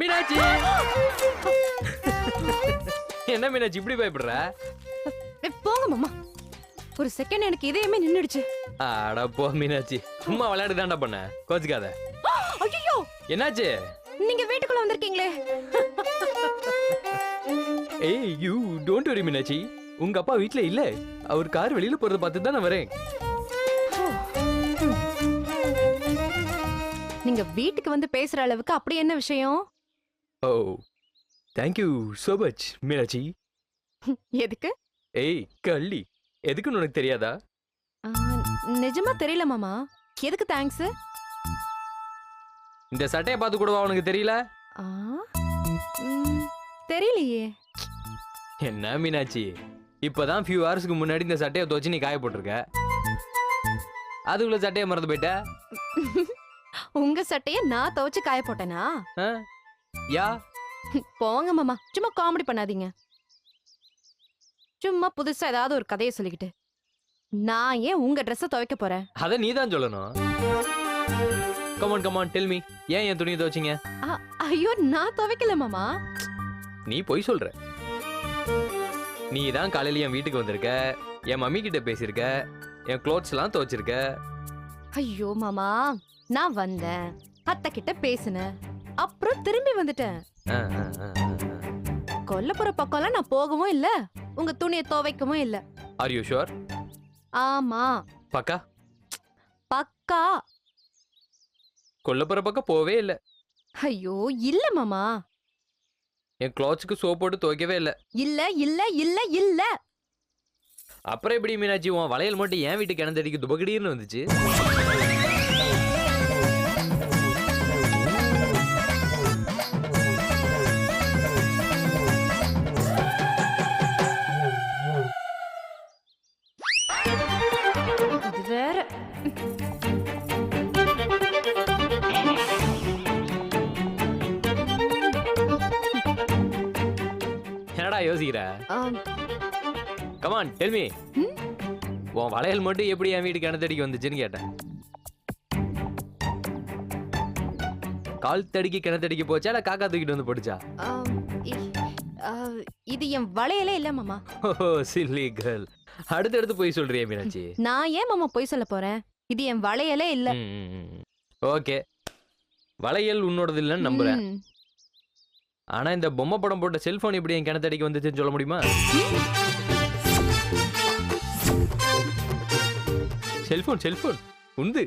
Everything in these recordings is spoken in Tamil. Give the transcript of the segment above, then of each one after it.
மீனாட்சி. என்ன மீனாட்சி இப்படி பயப்படுற? போங்க மாமா. ஒரு செகண்ட் எனக்கு இதயமே நின்னுடுச்சு. அட போ மீனாட்சி. சும்மா விளையாடு தாண்டா பண்ண. கோச்சுக்காத. ஐயோ என்னாச்சு? நீங்க வீட்டுக்குள்ள வந்திருக்கீங்களே. ஏய் யூ டோன்ட் வரி மீனாட்சி. உங்க அப்பா வீட்ல இல்ல. அவர் கார் வெளியில போறத பார்த்து தான் நான் வரேன். நீங்க வீட்டுக்கு வந்து பேசுற அளவுக்கு அப்படி என்ன விஷயம்? ஓ thank you so much Meenakshi எதுக்கு? ஏய் கள்ளி. எதுக்குன்னு உனக்கு தெரியாதா? நிஜமா தெரியல மாமா. எதுக்கு தேங்க்ஸ் இந்த சட்டையை பார்த்து கூடவா உனக்கு தெரியல? தெரியலையே. என்ன மீனாட்சி? இப்பதான் ஃபியூ ஹவர்ஸ்க்கு முன்னாடி இந்த சட்டையை துவச்சு நீ காய போட்டிருக்க. அதுக்குள்ள சட்டையை மறந்து போயிட்ட? உங்க சட்டைய நான் துவைச்சு காய போட்டேனா? ஆ? யா? போங்க மாமா. சும்மா காமெடி பண்ணாதீங்க. சும்மா புதுசா ஏதாவது ஒரு கதையை சொல்லிக்கிட்டு. நான் ஏன் உங்க ட்ரெஸ்ஸை துவைக்க போறேன்? அத நீ தான் சொல்லணும் கமான் கமான் டெல் மீ ஏன் என் துணியை துவச்சிங்க? ஐயோ நான் துவைக்கல மாமா. நீ பொய் சொல்ற. நீ தான் காலையில என் வீட்டுக்கு வந்திருக்க என் மம்மி கிட்ட பேசியிருக்க என் clothes எல்லாம் துவைச்சிருக்க. ஐயோ மாமா. நான் வந்தேன். அத்தை கிட்ட பேசினேன். அப்புறம் திரும்பி வந்துட்டேன். கொல்லப்புற பக்கம்லாம் நான் போகவும் இல்ல. உங்க துணியை துவைக்கவும் இல்ல. ஆர் யூ ஷுவர் ஆமா. பக்கா? பக்கா. கொல்லப்புற பக்கம் போவே இல்ல. ஐயோ இல்ல மாமா. என் கிளாத்ஸ்க்கு சோப் போட்டு துவைக்கவே இல்ல. இல்ல இல்ல இல்ல இல்ல. அப்புறம் எப்படி மீனாட்சி உன் வளையல் மட்டும் என் வீட்டு கிணத்தடிக்கு துபகடீர்னு வந்துச்சு? கமான் டெல் மீ ம்? உன் வளையல் மட்டும் எப்படி என் வீட்டு கிணத்தடிக்கு வந்துச்சுன்னு கேட்டேன். கால் தடிக்கு கிணத்தடிக்கு போச்சா இல்ல காக்கா தூக்கிட்டு வந்து போட்டுச்சா? இ- ஆ, இது என் வளையலே இல்ல மாமா. ஓ சில்லி கேர்ள் அடுத்தடுத்து போய் சொல்றியே மீனாட்சி? நான் ஏன் மாமா பொய் சொல்ல போறேன்? இது என் வளையலே இல்ல. ஓகே. வளையல் உன்னோடது இல்லைன்னு நம்புறேன். ஆனா இந்த பொம்மை படம் போட்ட செல்போன் எப்படி என் கிணத்தடிக்கு வந்துச்சுன்னு சொல்ல முடியுமா? செல்போன் செல்போன் உண்டு.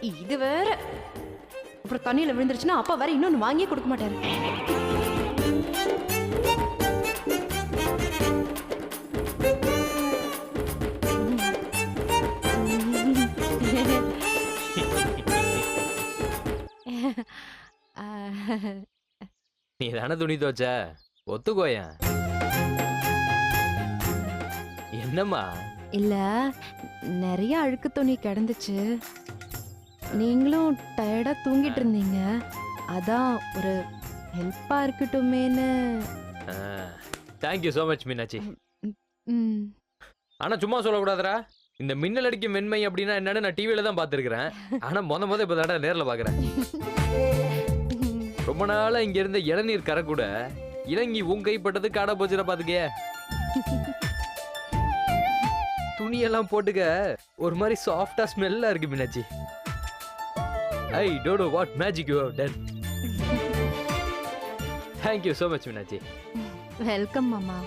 இது வேற. அப்புறம் தண்ணியில விழுந்துருச்சுன்னா அப்பா வேற இன்னொன்னு வாங்கியே கொடுக்க மாட்டாரு. நீ தானே துணி துவச்ச? ஒத்துக்கோயேன். என்னம்மா? இல்ல நிறைய அழுக்கு துணி கிடந்துச்சு. நீங்களும் டயர்டா தூங்கிட்டு இருந்தீங்க. அதான் ஒரு ஹெல்ப்பா இருக்கட்டுமேன்னு. Thank you so much Meenakshi. ம். ஆனா சும்மா சொல்லக்கூடாதுடா. இந்த மின்னல் அடிக்கும் மென்மை அப்படின்னா என்னன்னு நான் டிவியில தான் பார்த்துருக்கிறேன். ஆனா முத முத இப்போ தாடா நேர்ல பாக்குறேன் ரொம்ப நாளா இங்க இருந்த இளநீர் கரை கூட இறங்கி உன் கைப்பட்டது காடா போச்சுடா பாத்துக்கே. துணியெல்லாம் போட்டுக்க. ஒரு மாதிரி சாஃப்டா ஸ்மெல்லா இருக்கு Meenakshi. I don't know what magic you have done thank you so much Meenakshi. Welcome மாமா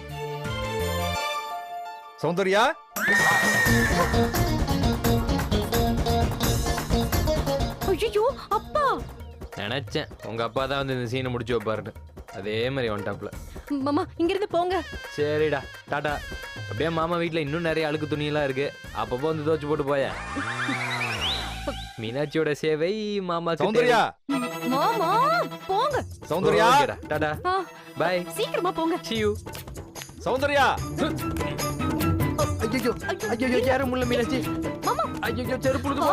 சௌந்தர்யா? ஐயோ அப்பா! நினைச்சேன். உங்க அப்பா தான் வந்து இந்த சீனை முடிச்சு வைப்பாருன்னு. அதே மாதிரி ஒன் டாப்ல மாமா இங்க இருந்து போங்க. சரிடா டாடா. அப்படியே மாமா வீட்ல இன்னும் நிறைய அழுக்கு துணியெல்லாம் இருக்கு. அப்பப்போ வந்து துவச்சு போட்டு போய. மீனாட்சியோட சேவை மாமா சௌந்தர்யா! மாமா போங்க. சௌந்தர்யா! டாடா. பை சீக்கிரமா போங்க. See you. சௌந்தர்யா! ஐயோ. ஐயோ யாரும் முள்ள மீனாட்சி. மாமா. ஐயோ செருப்பு உழுது போ.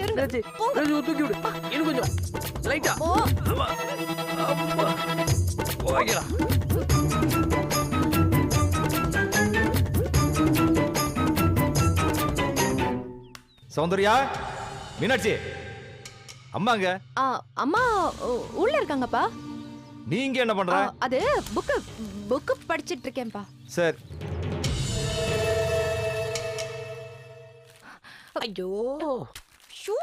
இருங்க. மீனாட்சி போங்க. ஐயோ, தூக்கி விடு. இன்னும் கொஞ்சம். லைட்டா ஓ ஓகேடா சௌந்தர்யா மீனாட்சி அம்மாங்க ஆ, அம்மா உ- உள்ள இருக்காங்கப்பா. நீங்க என்ன பண்ற? அது புக்கு புக்கு படிச்சிட்டு இருக்கேன்ப்பா சரி. ஐயோ. ஷூ.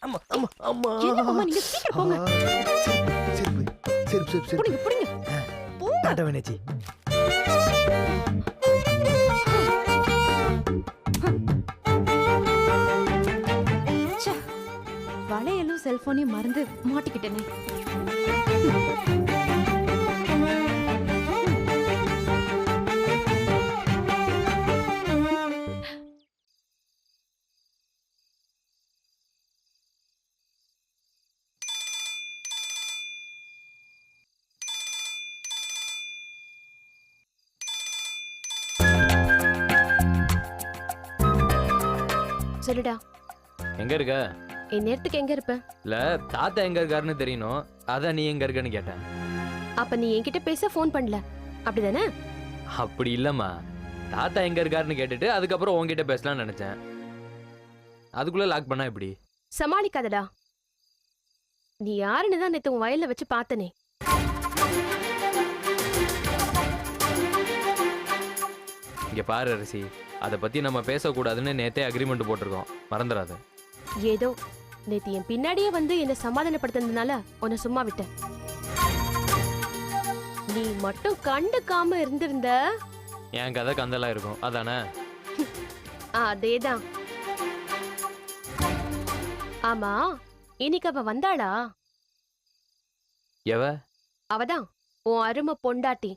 அம்மா அம்மா அம்மா. நீங்க சீக்கிரம் போங்க. சரி சரி சரி சரி புடிங்க வேணாச்சி வளையலும் செல்போனையும் மறந்து மாட்டிக்கிட்டேனே. சொல்லுடா. எங்க இருக்க? இந்நேரத்துக்கு எங்க இருப்ப? இல்ல தாத்தா எங்க இருக்காருன்னு தெரியணும். அதான் நீ எங்க இருக்கன்னு கேட்டேன். அப்ப நீ என்கிட்ட பேச ஃபோன் பண்ணல. அப்படிதானே? அப்படி இல்லம்மா. தாத்தா எங்க இருக்காருன்னு கேட்டுட்டு அதுக்கப்புறம் உன்கிட்ட பேசலாம்னு நினைச்சேன். அதுக்குள்ள லாக் பண்ணா எப்படி? சமாளிக்காதடா. நீ யாருன்னு தான் நேத்து உன் வயல்ல வச்சு பார்த்தனே. இங்க பாரு அரிசி. அதை பத்தி நம்ம பேசக்கூடாதுன்னு நேத்தே அக்ரிமெண்ட் போட்டிருக்கோம். மறந்துடாத. ஏதோ நேத்து என் பின்னாடியே வந்து என்ன சமாதானப்படுத்தினதுனால உன்னை சும்மா விட்டேன். நீ மட்டும் கண்டுக்காம இருந்திருந்த. என் கதை கந்தலா இருக்கும். அதானே? ஆ, அதேதான். ஆமா இன்னைக்கு அவ வந்தாளா? எவ? அவதான் உன் அருமை பொண்டாட்டி.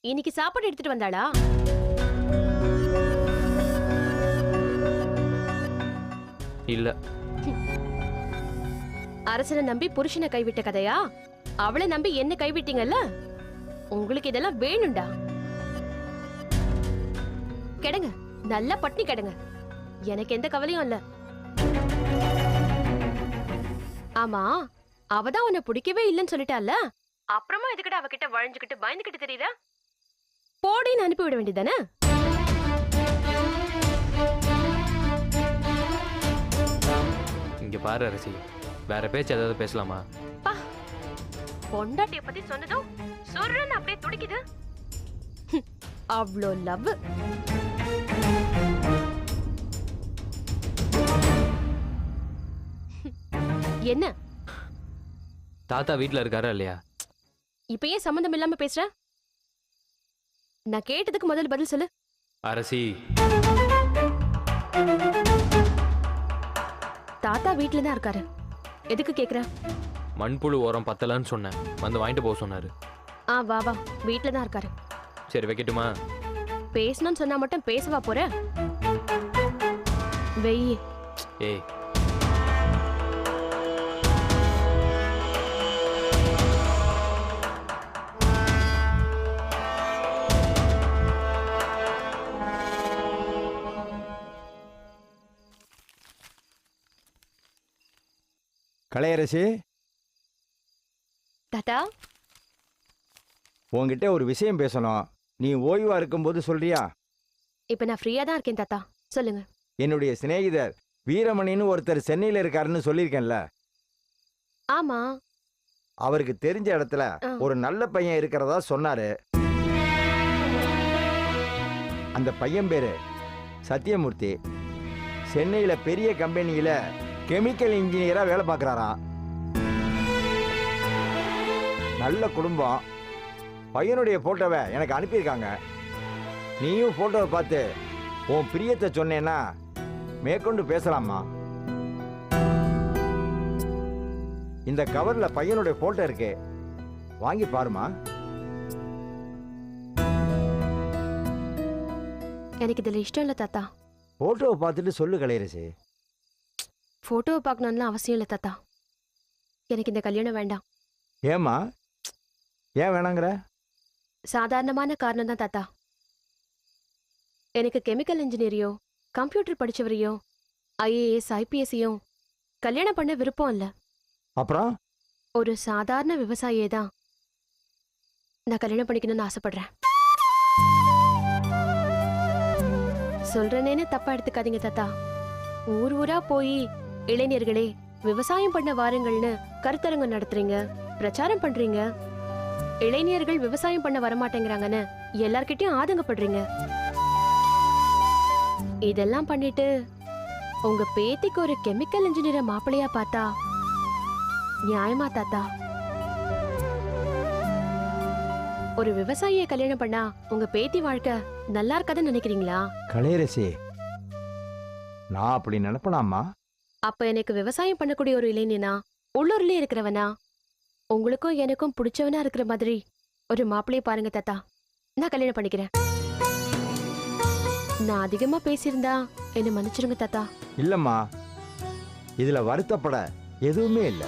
இன்னைக்கு சாப்பாடு எடுத்துட்டு வந்தாளா? இல்ல. அரசனை நம்பி புருஷனை கைவிட்ட கதையா? அவளை நம்பி என்ன கைவிட்டீங்கல்ல? உங்களுக்கு இதெல்லாம் வேணும்டா கெடுங்க. நல்லா பட்னி கெடுங்க. எனக்கு எந்த கவலையும் இல்ல. ஆமா அவதான் உன்னை பிடிக்கவே இல்லைன்னு சொல்லிட்டால அப்புறமா இதுக்கிட்ட அவகிட்ட வழிஞ்சுக்கிட்டு பயந்துகிட்டு தெரியுதா? போடின்னு அனுப்பி விட வேண்டியதானே இங்க பாரு அரிசி. வேற பேச்சு ஏதாவது பேசலாமா? பொண்டாட்டிய பத்தி சொன்னதும் சொல்றன்னு அப்படியே துடிக்குது. அவ்ளோ லவ். என்ன? தாத்தா வீட்ல இருக்காரா இல்லையா? இப்ப ஏன் சம்மந்தம் இல்லாம பேசுற? நான் கேட்டதுக்கு முதல்ல பதில் சொல்லு. அரசி. தாத்தா வீட்ல தான் இருக்காரு. எதுக்கு கேக்குற? மண்புழு உரம் பத்தலன்னு சொன்னேன். வந்து வாங்கிட்டு போக சொன்னாரு. ஆ வா வா. வீட்ல தான் இருக்காரு. சரி வைக்கட்டுமா? பேசணும்னு சொன்னா மட்டும் பேசவா போற? வெயி ஏய் கலையரசி. தாத்தா. உன்கிட்ட ஒரு விஷயம் பேசணும். நீ ஓய்வா இருக்கும்போது சொல்றியா? இப்ப நான் ஃப்ரீயா தான் இருக்கேன் தாத்தா. சொல்லுங்க. என்னுடைய சிநேகிதர் வீரமணின்னு ஒருத்தர் சென்னையில இருக்காருன்னு சொல்லியிருக்கேன்ல. ஆமா. அவருக்கு தெரிஞ்ச இடத்துல. ஒரு நல்ல பையன் இருக்கிறதா சொன்னாரு. அந்த பையன் பேரு சத்யமூர்த்தி சென்னையில பெரிய கம்பெனியில கெமிக்கல் இன்ஜினியரா வேலை பார்க்கறாராம் நல்ல குடும்பம். பையனுடைய போட்டோவை எனக்கு அனுப்பியிருக்காங்க. நீயும் போட்டோவை பார்த்து உன் பிரியத்தை சொன்னேன்னா மேற்கொண்டு பேசலாமா? இந்த கவர்ல பையனுடைய போட்டோ இருக்கு. வாங்கி பாருமா. எனக்கு இதுல இஷ்டம் இல்ல தாத்தா. போட்டோவை பார்த்துட்டு சொல்லு கலையரசி. போட்டோவை பார்க்கணும்னு அவசியம் இல்ல தாத்தா. எனக்கு இந்த கல்யாணம் வேண்டாம். ஏமா ஏன் வேணாங்கிற? சாதாரணமான காரணம் தான் தாத்தா. எனக்கு கெமிக்கல் இன்ஜினியரையோ கம்ப்யூட்டர் படிச்சவரையோ ஐஏஎஸ் ஐபிஎஸ்ஸையும் கல்யாணம் பண்ண விருப்பம் இல்ல. அப்புறம்? ஒரு சாதாரண விவசாயியே தான். நான் கல்யாணம் பண்ணிக்கணும்னு ஆசைப்படுறேன். சொல்றேனேன்னு தப்பா எடுத்துக்காதீங்க தாத்தா. ஊர் ஊரா போய் இளைஞர்களே விவசாயம் பண்ண வாருங்கள்னு கருத்தரங்கம் நடத்துறீங்க பிரச்சாரம் பண்றீங்க. இளைஞர்கள் விவசாயம் பண்ண வரமாட்டேங்கிறாங்கன்னு எல்லார்கிட்டயும் ஆதங்கப்படுறீங்க. இதெல்லாம் பண்ணிட்டு உங்க பேத்திக்கு ஒரு கெமிக்கல் இன்ஜினியரை மாப்பிள்ளையா பார்த்தா நியாயமா தாத்தா? ஒரு விவசாயிய கல்யாணம் பண்ணா உங்க பேத்தி வாழ்க்கை நல்லா இருக்காதுன்னு நினைக்கிறீங்களா? கலையரசி நான் அப்படி நினைப்பனாம்மா. அப்ப எனக்கு விவசாயம் பண்ணக்கூடிய ஒரு இளைஞனா உள்ளூர்லயே இருக்கிறவனா? உங்களுக்கும் எனக்கும் பிடிச்சவனா இருக்கிற மாதிரி ஒரு மாப்பிள்ளைய பாருங்க தாத்தா. நான் கல்யாணம் பண்ணிக்கிறேன். நான் அதிகமா பேசியிருந்தா என்ன மன்னிச்சிருங்க தாத்தா. இல்லம்மா. இதுல வருத்தப்பட எதுவுமே இல்லை.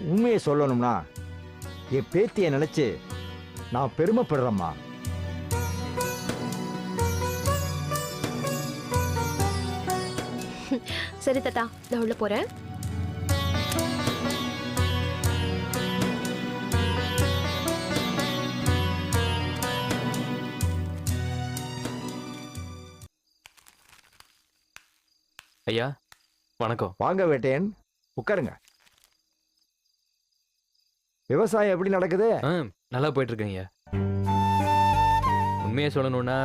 உண்மையை சொல்லணும்னா என் பேத்தியை நினைச்சு நான் பெருமைப்படுறேம்மா. சரி தாத்தா நான் உள்ள போறேன். ஐயா வணக்கம். வாங்க வேட்டேன் உட்காருங்க. விவசாயம் எப்படி நடக்குது? ஆ நல்லா போயிட்டு இருக்கேன் ஐயா. உண்மையை சொல்லணும்னா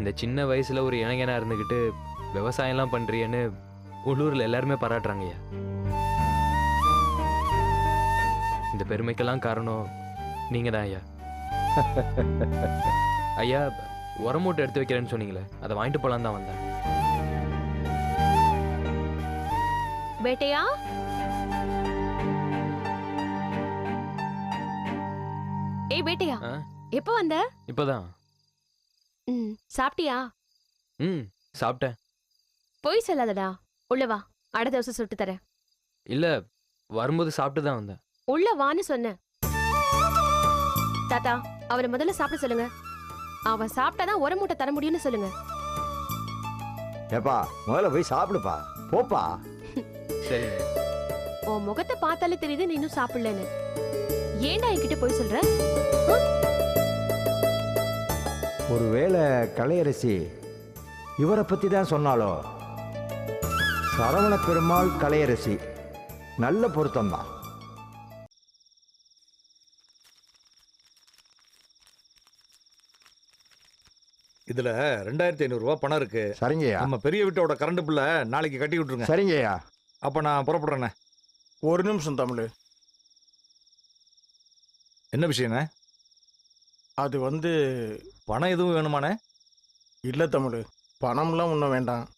இந்த சின்ன வயசுல ஒரு இளைஞனா இருந்துக்கிட்டு விவசாயம்லாம் பண்றியேன்னு உள்ளூர்ல எல்லாருமே பாராட்டுறாங்க ஐயா. இந்த பெருமைக்கெல்லாம் காரணம் நீங்க தான் ஐயா. ஐயா உரமூட்டை எடுத்து வைக்கிறேன்னு சொன்னீங்களே அதை வாங்கிட்டு போலாம் தான் வந்தேன். பேட்டையா ஏய் பேட்டையா? எப்போ வந்த? இப்போதான். ம் சாப்பிட்டியா? ம் சாப்பிட்டேன். பொய் சொல்லாதடா. உள்ள வா அடை தோசை சுட்டு தரேன். இல்ல வரும்போது சாப்பிட்டு தான் வந்தேன். உள்ள வான்னு சொன்னேன். தாத்தா அவனை முதல்ல சாப்பிட சொல்லுங்க. அவன் சாப்பிட்டாதான் உர மூட்டை தர முடியும்னு சொல்லுங்க. ஏப்பா முதல்ல போய் சாப்பிடுப்பா. போப்பா. சரி உன் முகத்தை பார்த்தாலே தெரியுது நீ இன்னும் சாப்பிடலன்னு. ஏன்டா என்கிட்ட போய் சொல்ற? ஒருவேளை கலையரசி இவரை பற்றி தான் சொன்னாலோ? சரவண பெருமாள் கலையரசி. நல்ல பொருத்தம்தான் இதுல ரெண்டாயிரத்தி ஐநூறு ரூபாய் பணம் இருக்கு. சரிங்கய்யா. நம்ம பெரிய வீட்டோட கரண்ட் பில்ல நாளைக்கு கட்டி விட்டுருங்க. சரிங்கய்யா. அப்ப நான் புறப்படுறேண்ணே ஒரு நிமிஷம் தமிழ். என்ன விஷயண்ணே அது வந்து பணம் எதுவும் வேணுமாண்ணே? இல்லை தமிழ். பணம்லாம் ஒன்றும் வேண்டாம்.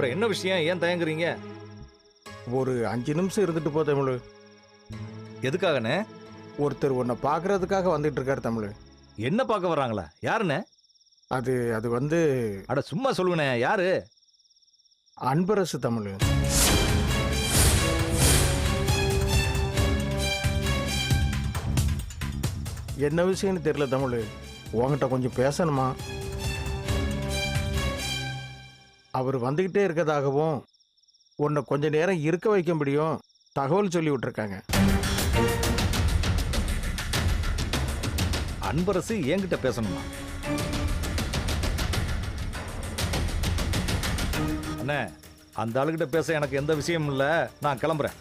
அப்புறம் என்ன விஷயம்? ஏன் தயங்குறீங்க? ஒரு அஞ்சு நிமிஷம் இருந்துட்டு போ தமிழ். எதுக்காகண்ணே ஒருத்தர் உன்னை பார்க்கறதுக்காக வந்துட்டு இருக்காரு தமிழ். என்ன பார்க்க வர்றாங்களா? யாருண்ணே அது அது வந்து அட சும்மா சொல்லுங்கண்ணே யாரு? அன்பரசு தமிழ். என்ன விஷயம்னு தெரியல தமிழ். உன்கிட்ட கொஞ்சம் பேசணுமா? அவர் வந்துக்கிட்டே இருக்கதாகவும் உன்னை கொஞ்ச நேரம் இருக்க வைக்க முடியும் தகவல் சொல்லி விட்டுருக்காங்க. அன்பரசு என்கிட்ட பேசணுமா? அண்ணே அந்த ஆளுகிட்ட பேச எனக்கு எந்த விஷயமும் இல்லை. நான் கிளம்புறேன்.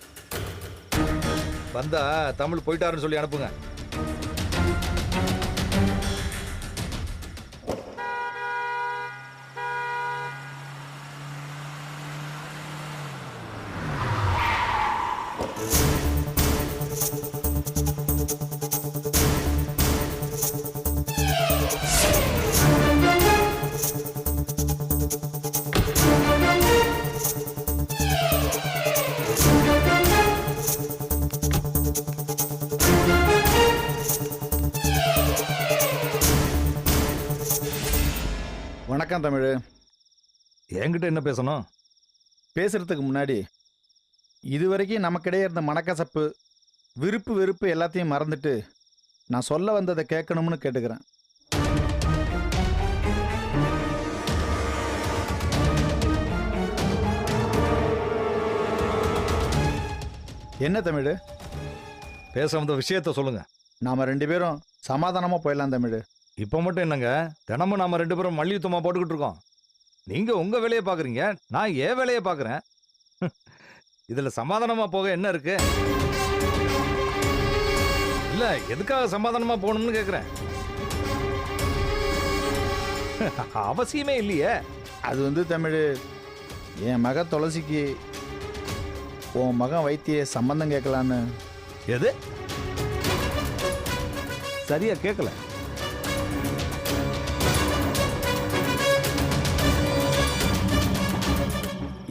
வந்தா தமிழ் போயிட்டாருன்னு சொல்லி அனுப்புங்க. வணக்கம் தமிழ். என்கிட்ட என்ன பேசணும்? பேசுறதுக்கு முன்னாடி இதுவரைக்கும் நமக்கிடையே இருந்த மனக்கசப்பு விருப்பு வெறுப்பு எல்லாத்தையும் மறந்துட்டு நான் சொல்ல வந்ததை கேட்கணும்னு கேட்டுக்கிறேன். என்ன தமிழ்? பேச வந்த விஷயத்த சொல்லுங்க. நாம ரெண்டு பேரும் சமாதானமா போயிடலாம் தமிழ். இப்போ மட்டும் என்னங்க? தினமும் நாம ரெண்டு பேரும் மல்யுத்தமா போட்டுக்கிட்டு இருக்கோம். நீங்க உங்க வேலையை பாக்குறீங்க நான் என் வேலையை பாக்குறேன். இதுல சமாதானமா போக என்ன இருக்கு? இல்ல எதுக்காக சமாதானமா போகணும்னு கேக்குறேன். அவசியமே இல்லையே. அது வந்து தமிழ் என் மக துளசிக்கு உன் மகன் வைத்திய சம்பந்தம் கேட்கலான்னு. எது? சரியா கேட்கல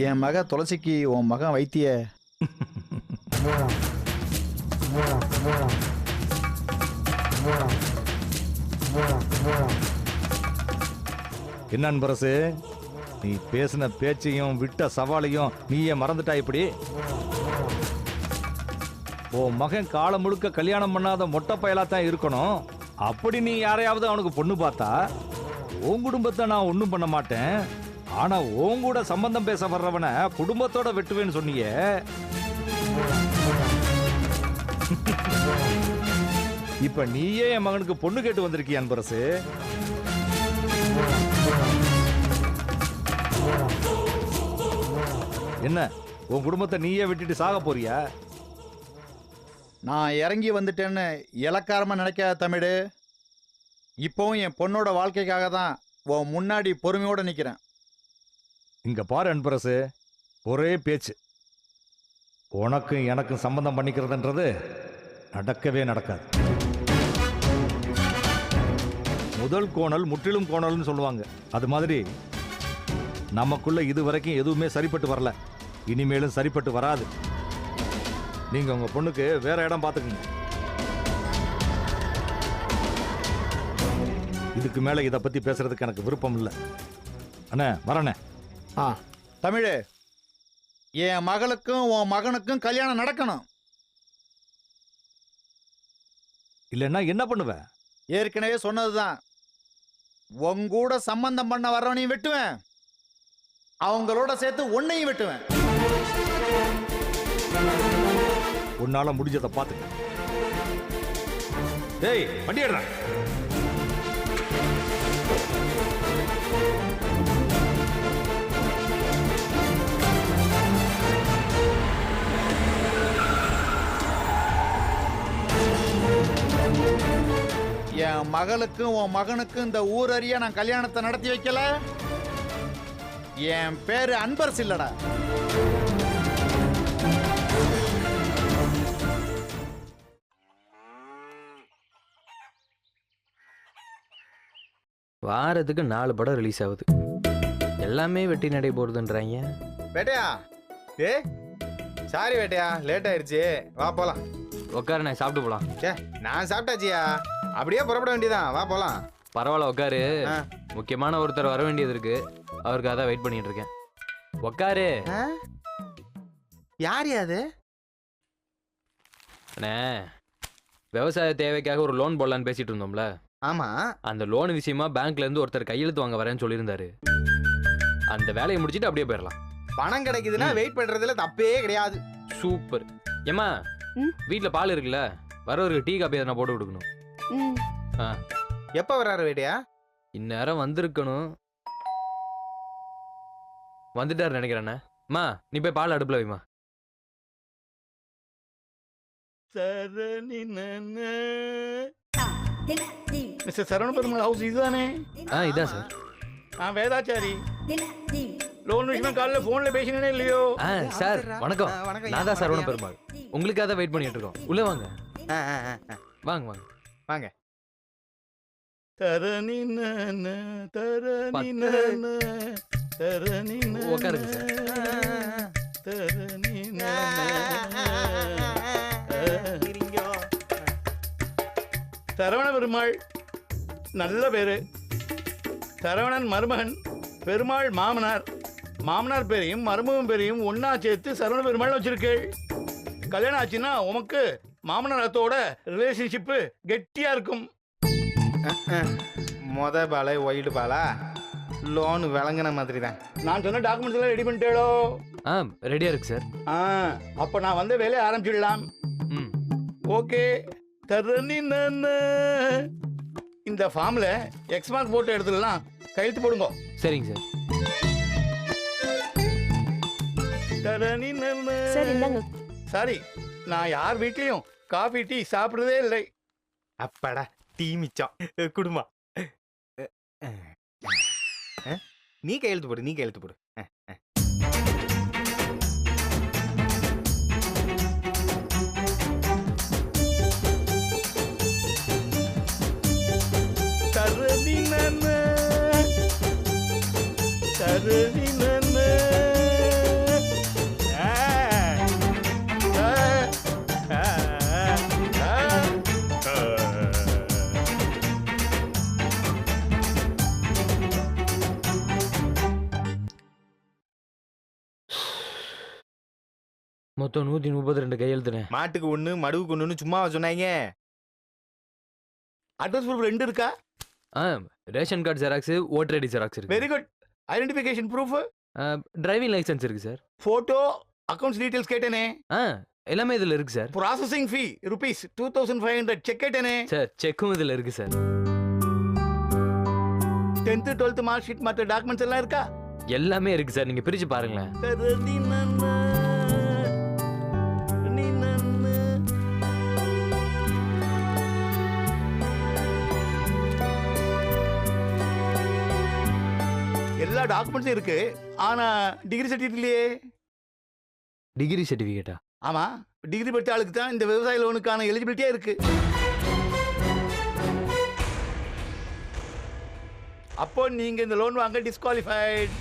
என் மக துளசிக்கு உன் மகன் வைத்திய. என்ன அன்பரசு? நீ பேசின பேச்சையும் விட்ட சவாலையும் நீயே மறந்துட்டா இப்படி? உன் மகன் காலம் முழுக்க கல்யாணம் பண்ணாத மொட்டை பயலா தான் இருக்கணும். அப்படி நீ யாரையாவது அவனுக்கு பொண்ணு பார்த்தா? உன் குடும்பத்தை நான் ஒன்றும் பண்ண மாட்டேன். ஆனா உன் கூட சம்பந்தம் பேச வர்றவனை குடும்பத்தோட வெட்டுவேன்னு சொன்னீங்க இப்ப நீயே என் மகனுக்கு பொண்ணு கேட்டு வந்திருக்கிய அன்பரசு? என்ன உன் குடும்பத்தை நீயே விட்டுட்டு சாக போறியா? நான் இறங்கி வந்துட்டேன்னு இலக்காரமா நினைக்காத தமிழ். இப்போவும் என் பொண்ணோட வாழ்க்கைக்காக தான் உன் முன்னாடி பொறுமையோட நிற்கிறேன் இங்க பாரு அன்பரசு ஒரே பேச்சு. உனக்கும் எனக்கும் சம்பந்தம் பண்ணிக்கிறதுன்றது நடக்கவே நடக்காது. முதல் கோணல் முற்றிலும் கோணல்னு சொல்லுவாங்க. அது மாதிரி நமக்குள்ள இது வரைக்கும் எதுவுமே சரிப்பட்டு வரல. இனிமேலும் சரிப்பட்டு வராது. நீங்க உங்க பொண்ணுக்கு வேற இடம் பார்த்துக்குங்க இதுக்கு மேல இதை பத்தி பேசுறதுக்கு எனக்கு விருப்பம் இல்லை. அண்ணே வரண்ணே. ஆ. தமிழ் என் மகளுக்கும் உன் மகனுக்கும் கல்யாணம் நடக்கணும். இல்லைன்னா என்ன பண்ணுவ? ஏற்கனவே சொன்னதுதான். உங்கூட சம்பந்தம் பண்ண வர்றவனையும் வெட்டுவேன். அவங்களோட சேர்த்து உன்னையும் வெட்டுவேன். உன்னால முடிஞ்சதை பார்த்துக்க. டேய் வண்டி எடுறா என் மகளுக்கும் உன் மகனுக்கும் இந்த ஊரறிய நான் கல்யாணத்தை நடத்தி வைக்கல. என் பேரு அன்பரசு இல்லடா வாரத்துக்கு நாலு படம் ரிலீஸ் ஆகுது. எல்லாமே வெட்டி நடை போடுதுன்றாங்க. வேட்டையா? ஏ சாரி வேட்டையா லேட் ஆயிருச்சு. வா போலாம். உட்காரு நான் சாப்பிட்டு போலாம். சே நான் சாப்பிட்டாச்சியா? அப்படியே புறப்பட வேண்டியதான் வா போலாம். பரவாயில்ல உட்காரு. முக்கியமான ஒருத்தர் வர வேண்டியது இருக்கு. அவருக்காக தான் வெயிட் பண்ணிட்டு இருக்கேன். உட்காரு? யார் அது? அண்ணே விவசாய தேவைக்காக ஒரு லோன் போடலான்னு பேசிட்டு இருந்தோம்ல. ஆமா. அந்த லோன் விஷயமா பேங்க்ல இருந்து ஒருத்தர் கையெழுத்து வாங்க வரேன்னு சொல்லியிருந்தாரு. அந்த வேலையை முடிச்சிட்டு அப்படியே போயிடலாம். பணம் கிடைக்குதுன்னா வெயிட் பண்றதுல தப்பே கிடையாது. சூப்பர் ஏமா ம்? வீட்ல பால் இருக்குல்ல வரவருக்கு டீ காப்பி எதனா போட்டு கொடுக்கணும். ம். எப்ப வர்றாரு வேட்டையா? இந்நேரம் வந்திருக்கணும். வந்துட்டாரு நினைக்கிறேண்ணே அம்மா நீ போய் பால் அடுப்புல வைமா மிஸ்டர் சரவண பெருமாள் ஹவுஸ் இதுதானே? ஆ இதான் சார். நான் வேதாச்சாரி. லோன் விஷயமா காலைல போன்ல பேசினே இல்லையோ? ஆ சார் வணக்கம். ஆ, வணக்கம். நான் தான் சரவண பெருமாள். உங்களுக்காக தான் வெயிட் பண்ணிட்டு இருக்கோம் உள்ள வாங்க ஆ. வாங்க வாங்க தரணி தரணி தரணி உட்காருங்க சார். தரணி. சரவண பெருமாள் நல்ல பேரு சரவணன் மருமகன் பெருமாள் மாமனார் மாமனார் பேரையும் மருமகன் பேரையும் ஒண்ணா சேர்த்து சரவண பெருமாள் வச்சிருக்கேள் கல்யாணம் ஆச்சுன்னா உமக்கு மாமனாரத்தோட ரிலேஷன்ஷிப்பு கெட்டியா இருக்கும். மொத பாலை ஒயிட் பாலா? லோன் விளங்குன மாதிரி தான் நான் சொன்ன டாக்குமெண்ட்ஸ் எல்லாம் ரெடி பண்ணிட்டேளோ? ஆ ரெடியா இருக்கு சார் ஆ அப்ப நான் வந்து வேலையை ஆரம்பிச்சிடலாம். ம். ஓகே. தரணி இந்த இந்த ஃபார்ம்ல எக்ஸ் மார்க் போட்ட இடத்துலலாம் கையெழுத்து போடுங்க. சரிங்க சார் சார் இந்தாங்க. சாரி நான் யார் வீட்லயும் காஃபி டீ சாப்பிடுறதே இல்லை. அப்பாடா டீ மிச்சம். குடுமா. நீ கையெழுத்து போடு நீ கையெழுத்து போடு. தரணி நன்ன தரணி மொத்தம் நூத்தி முப்பத்தி ரெண்டு கையெழுத்துனேன் மாட்டுக்கு ஒண்ணு மடுவுக்கு ஒண்ணுன்னு சும்மா சொன்னாங்க அட்ரஸ் ப்ரூஃப் ரெண்டு இருக்கா? ஆ ration card xerox voter ID xerox இருக்கு. Very good identification proof driving licence இருக்கு சார் ஃபோட்டோ அக்கௌண்ட்ஸ் டீடைல்ஸ் கேட்டேனே. ஆ எல்லாமே இதுல இருக்கு sir processing fee rupees two thousand five hundred cheque கேட்டேனே. சார் செக்கும் இதுல இருக்கு sir tenth twelfth mark sheet மற்ற டாக்குமெண்ட்ஸ் எல்லாம் இருக்கா? எல்லாமே இருக்கு சார் நீங்க பிரிச்சு பாருங்களேன். டாக்குமெண்ட்ஸும் இருக்கு. ஆனா டிகிரி சர்டிஃபிகேட் இல்லையே. டிகிரி சர்டிபிகேட்டா ஆமா. டிகிரி படிச்ச ஆளுக்கு தான் இந்த விவசாய லோனுக்கான எலிஜிபிலிட்டியே இருக்கு. அப்போ நீங்க இந்த லோன் வாங்க டிஸ்குவாலிஃபைட்